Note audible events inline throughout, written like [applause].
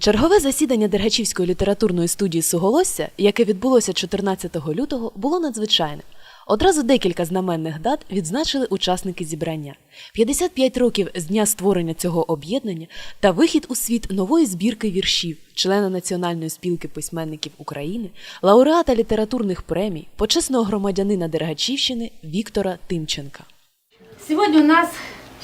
Чергове засідання Дергачівської літературної студії Суголосся, яке відбулося 14 лютого, було надзвичайним. Одразу декілька знаменних дат відзначили учасники зібрання: 55 років з дня створення цього об'єднання та вихід у світ нової збірки віршів, члена Національної спілки письменників України, лауреата літературних премій, почесного громадянина Дергачівщини Віктора Тимченка. Сегодня у нас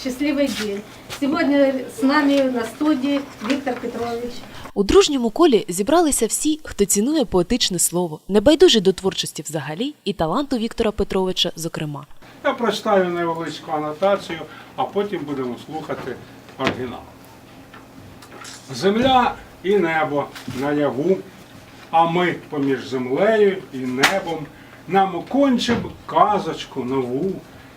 счастливый день. Сегодня с нами на студии Виктор Петрович. У дружньому колі зібралися всі, хто цінує поетичне слово, небайдужі до творчості взагалі і таланту Віктора Петровича, зокрема. Я прочитаю невеличку анотацію, а потім будемо слухати оригінал. Земля і небо наяву, а ми поміж землею і небом нам кончим казочку нову,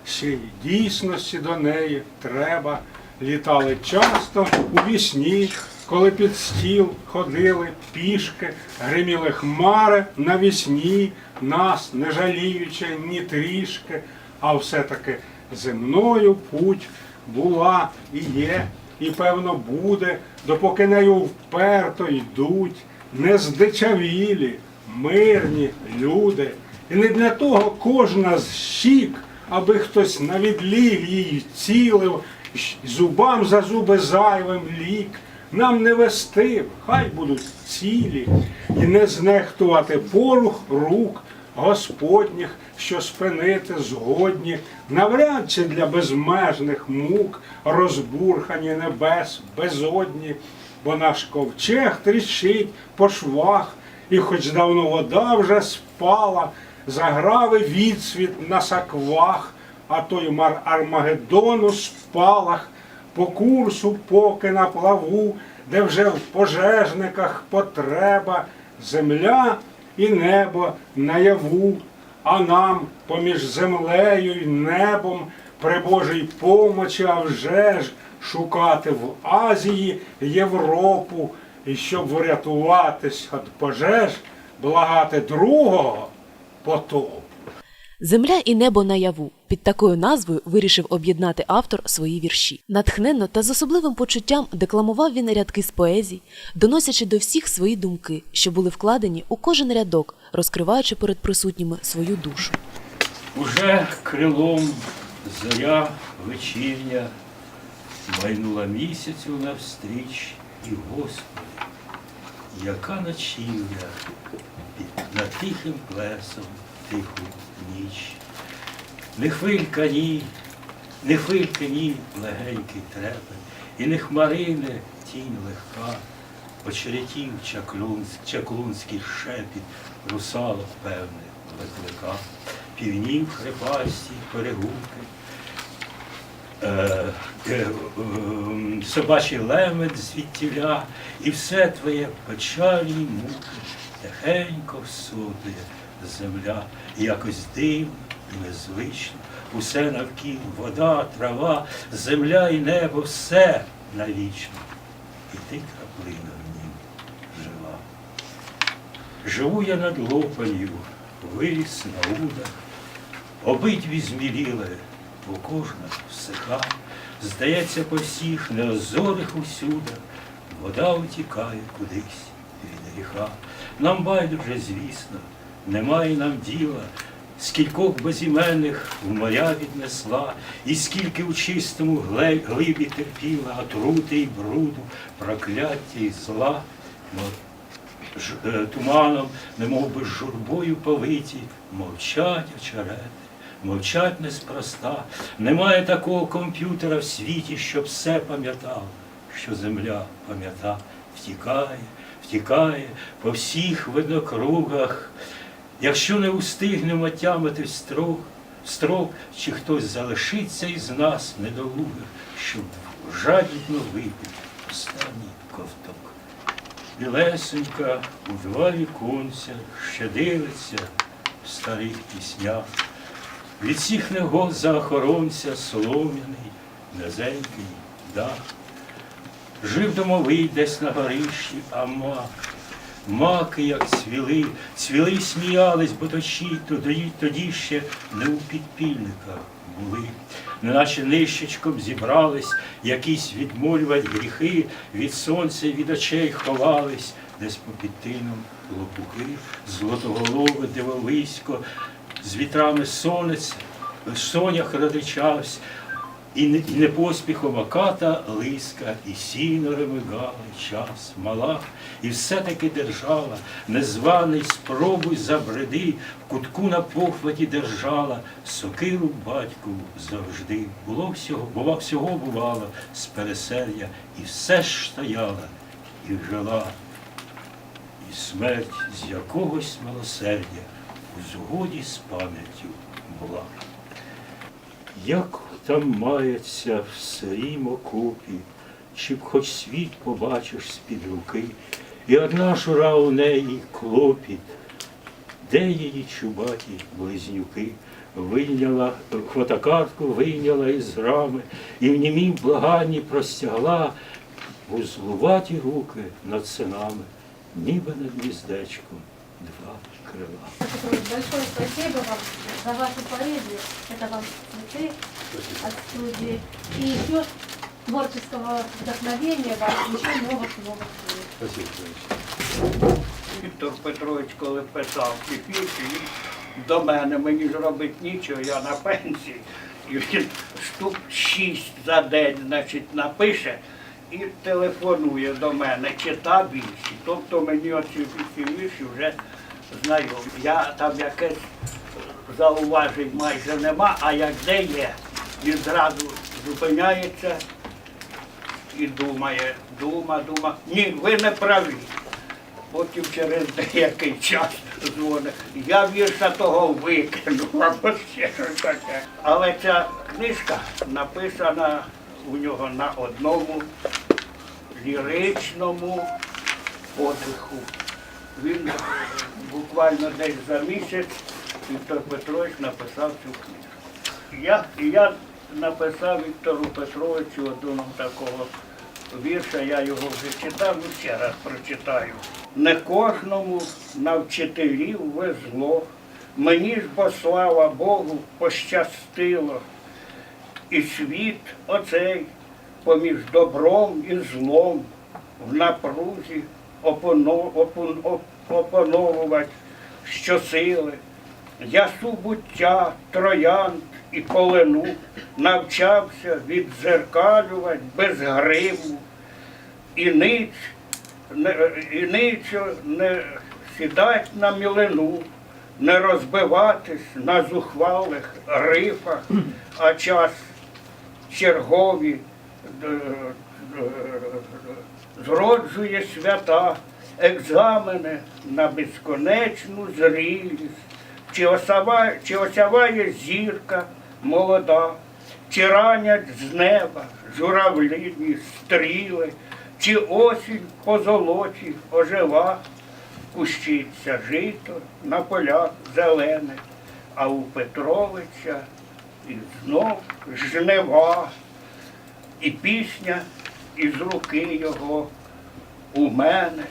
ще й дійсності до неї треба. Літали часто у вісні, коли під стіл ходили пішки, гриміли хмари навісні, нас не жаліючи ні трішки, а все-таки земною путь була і є, і певно буде, допоки нею вперто йдуть, не здичавілі, мирні люди. І не для того кожна з щік, аби хтось на відліг їй цілив, зубам за зуби зайвим лік. Нам не вести, хай будуть цілі, і не знехтувати порух рук Господніх, що спинити згодні, навряд чи для безмежних мук, розбурхані небес безодні, бо наш ковчег тріщить по швах, і хоч давно вода вже спала, заграви відсвіт на саквах, а той мар Армагеддону спалах, по курсу поки на плаву, де вже в пожежниках потреба, земля і небо наяву, а нам поміж землею й небом при Божій помочі, а вже ж шукати в Азії Європу, і щоб врятуватись від пожеж, благати другого потопу. Земля і небо наяву під такою назвою вирішив об'єднати автор свої вірші. Натхненно та з особливим почуттям декламував він рядки з поезій, доносячи до всіх свої думки, що були вкладені у кожен рядок, розкриваючи перед присутніми свою душу. Уже крилом зоря вечірня майнула місяцю навстріч, і Господи, яка ночівля над тихим плесом тиху ніч. Не хвилька ні, не хвилька ні, легенький трепет, і не хмарини тінь легка, очеретів чаклунськ, чаклунський шепіт, русалок певне виклика, півнів хрипасті, перегуки, е, е, ем, собачий лемет звідтіля, і все твоє печалі муки тихенько всудує земля, якось дивно і незвично, усе навкіл, вода, трава, земля і небо, все навічно, і ти краплина в нім жива. Живу я над лопанью, виріс на удах, обидві зміліли, бо кожна всиха, здається, по всіх неозорих усюдах, вода утікає кудись від гріха. Нам байдуже, звісно, немає нам діла, скількох безіменних в моря віднесла, і скільки у чистому глибі терпіла отрути й бруду, прокляття і зла. Ж- е, туманом, немов би журбою повиті, мовчать очерети, мовчать неспроста. Немає такого комп'ютера в світі, щоб все пам'ятав, що земля пам'ята, втікає, втікає по всіх виднокругах. Якщо не устигнемо тямити строк, строк, чи хтось залишиться із нас недолугих, щоб жадібно випити останній ковток. Білесенька у два віконця ще дивиться в старих піснях. Від всіх негод за охоронця солом'яний, низенький дах. Жив домовий десь на горищі, а мак маки, як цвіли, цвіли й сміялись, бо точі, тоді, тоді ще не у підпільниках були. Неначе нищечком зібрались, якісь відмолювать гріхи, від сонця, від очей ховались, десь по підтином лопухи, злотоголове дивовисько, з вітрами сонець, сонях родичавсь, і не, поспіхом аката лиска, і сіно ремигали, час мала, і все-таки держава, незваний спробуй забреди, в кутку на похваті держала, сокиру батьку завжди. Було всього, бува всього бувало з переселя, і все ж стояла, і жила, і смерть з якогось милосердя у згоді з пам'яттю була. Як там мається в сирім окопі, чи хоч світ побачиш з-під руки, і одна шура у неї клопіт, де її чубаті близнюки, вийняла фотокартку, вийняла із рами, і в німім благанні простягла вузлуваті руки над синами, ніби над гніздечком два крила. Большое вам за вашу поэзию. Это вам цветы от студии. И еще творческого вдохновения вам, еще новых-новых книг. Спасибо, Борис. Віктор Петрович, коли писав ці вірші, він до мене, мені ж робить нічого, я на пенсії. І він штук шість за день, значить, напише і телефонує до мене, чита вірші. Тобто мені оці всі вірші вже знайомі. Я там якесь зауважень майже нема, а як де є, він зразу зупиняється і думає, дума, дума. Ні, ви не праві. Потім через деякий час дзвонить. Я вірша того викинув [laughs] або ще таке. Але ця книжка написана у нього на одному ліричному подиху. Він буквально десь за місяць Віктор Петрович написав цю книжку. Я, я написав Віктору Петровичу одного такого вірша, я його вже читав, ну ще раз прочитаю. Не кожному на вчителів везло, мені ж бо слава Богу пощастило. І світ оцей поміж добром і злом в напрузі опановувати щосили. Я субуття, троянд і полену навчався відзеркалювати без гриму. І ниць, не, і ницю не сідать на мілину, не розбиватись на зухвалих рифах, а час чергові е, е, зроджує свята, екзамени на безконечну зрілість, чи осяває, чи осяває зірка молода, чи ранять з неба журавлині стріли, чи осінь по золоті ожива, кущиться жито на полях зелених, а у Петровича і знов жнива, і пісня із руки його у мене,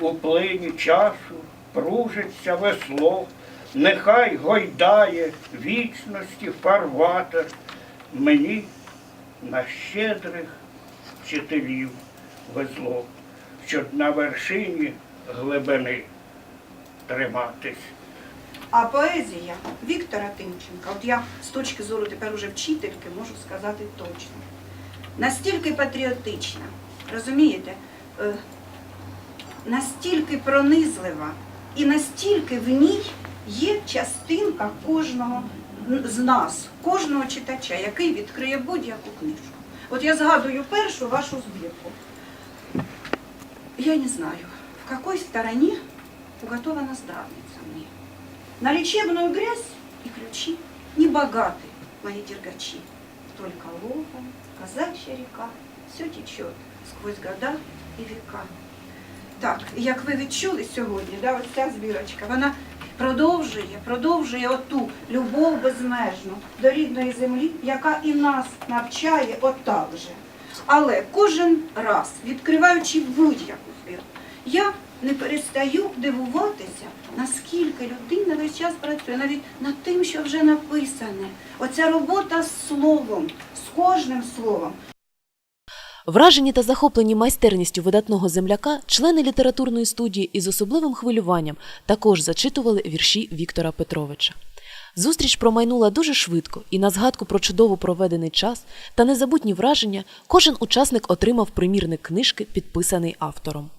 у плині часу пружиться весло, нехай гойдає вічності фарватер мені на щедрих вчителів везло, щоб на вершині глибини триматись. А поезія Віктора Тимченка, от я з точки зору тепер уже вчительки можу сказати точно, настільки патріотична, розумієте, Е, настільки пронизлива і настільки в ній є частинка кожного з нас, кожного читача, який відкриє будь-яку книжку. От я згадую першу вашу збірку. Я не знаю, в какой стороне уготована здравница мне. На лечебную грязь и ключи не богаты мои дергачи. Только лоха, казачья река, все течет сквозь года і віка. Так, як ви відчули сьогодні, да, ось ця збірочка, вона продовжує, продовжує оту любов безмежну до рідної землі, яка і нас навчає отак же. Але кожен раз, відкриваючи будь-яку збірку, я не перестаю дивуватися, наскільки людина весь час працює навіть над тим, що вже написане. Оця робота з словом, з кожним словом. Вражені та захоплені майстерністю видатного земляка, члени літературної студії із особливим хвилюванням також зачитували вірші Віктора Петровича. Зустріч промайнула дуже швидко, і на згадку про чудово проведений час та незабутні враження кожен учасник отримав примірник книжки, підписаний автором.